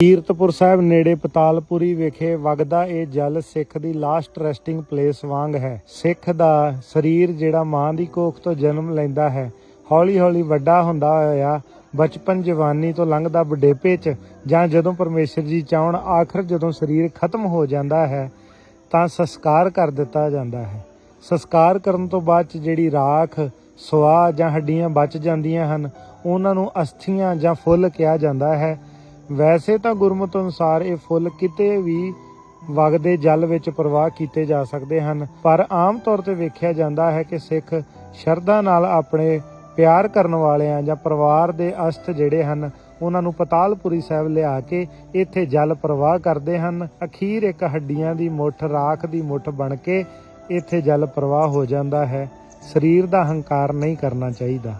ਕੀਰਤਪੁਰ ਸਾਹਿਬ ਨੇੜੇ ਪਤਾਲਪੁਰੀ ਵਿਖੇ ਵਗਦਾ ਇਹ ਜਲ ਸਿੱਖ ਦੀ ਲਾਸਟ ਰੈਸਟਿੰਗ ਪਲੇਸ ਵਾਂਗ ਹੈ। ਸਿੱਖ ਦਾ ਸਰੀਰ ਜਿਹੜਾ ਮਾਂ ਦੀ ਕੋਖ ਤੋਂ ਜਨਮ ਲੈਂਦਾ ਹੈ। ਹੌਲੀ ਹੌਲੀ ਵੱਡਾ ਹੁੰਦਾ ਹੋਇਆ ਬਚਪਨ ਜਵਾਨੀ ਤੋਂ ਲੰਘਦਾ ਬੁਢੇਪੇ 'ਚ ਜਾਂ ਜਦੋਂ ਪਰਮੇਸ਼ਰ ਜੀ ਚਾਹਣ, ਆਖਰ ਜਦੋਂ ਸਰੀਰ ਖਤਮ ਹੋ ਜਾਂਦਾ ਹੈ, ਤਾਂ ਸੰਸਕਾਰ ਕਰ ਦਿੱਤਾ ਜਾਂਦਾ ਹੈ। ਸੰਸਕਾਰ ਕਰਨ ਤੋਂ ਬਾਅਦ 'ਚ ਜਿਹੜੀ ਰਾਖ, ਸੁਆਹ ਜਾਂ ਹੱਡੀਆਂ ਬਚ ਜਾਂਦੀਆਂ ਹਨ, ਉਹਨਾਂ ਨੂੰ ਅਸਥੀਆਂ ਜਾਂ ਫੁੱਲ ਕਿਹਾ ਜਾਂਦਾ ਹੈ। ਵੈਸੇ ਤਾਂ ਗੁਰਮਤਿ ਅਨੁਸਾਰ ਇਹ ਫੁੱਲ ਕਿਤੇ ਵੀ ਵਗਦੇ ਜਲ ਵਿੱਚ ਪ੍ਰਵਾਹ ਕੀਤੇ ਜਾ ਸਕਦੇ ਹਨ। ਪਰ ਆਮ ਤੌਰ ਤੇ ਵੇਖਿਆ ਜਾਂਦਾ ਹੈ ਕਿ ਸਿੱਖ ਸ਼ਰਧਾ ਨਾਲ ਆਪਣੇ ਪਿਆਰ ਕਰਨ ਵਾਲਿਆਂ ਜਾਂ ਪਰਿਵਾਰ ਦੇ ਅਸਥ ਜਿਹੜੇ ਹਨ, ਉਹਨਾਂ ਨੂੰ ਪਤਾਲਪੁਰੀ ਸਾਹਿਬ ਲਿਆ ਕੇ ਇੱਥੇ ਜਲ ਪ੍ਰਵਾਹ ਕਰਦੇ ਹਨ। ਅਖੀਰ ਇੱਕ ਹੱਡੀਆਂ ਦੀ ਮੁੱਠ, ਰਾਖ ਦੀ ਮੁੱਠ ਬਣ ਕੇ ਇੱਥੇ ਜਲ ਪ੍ਰਵਾਹ ਹੋ ਜਾਂਦਾ ਹੈ। ਸਰੀਰ ਦਾ ਹੰਕਾਰ ਨਹੀਂ ਕਰਨਾ ਚਾਹੀਦਾ।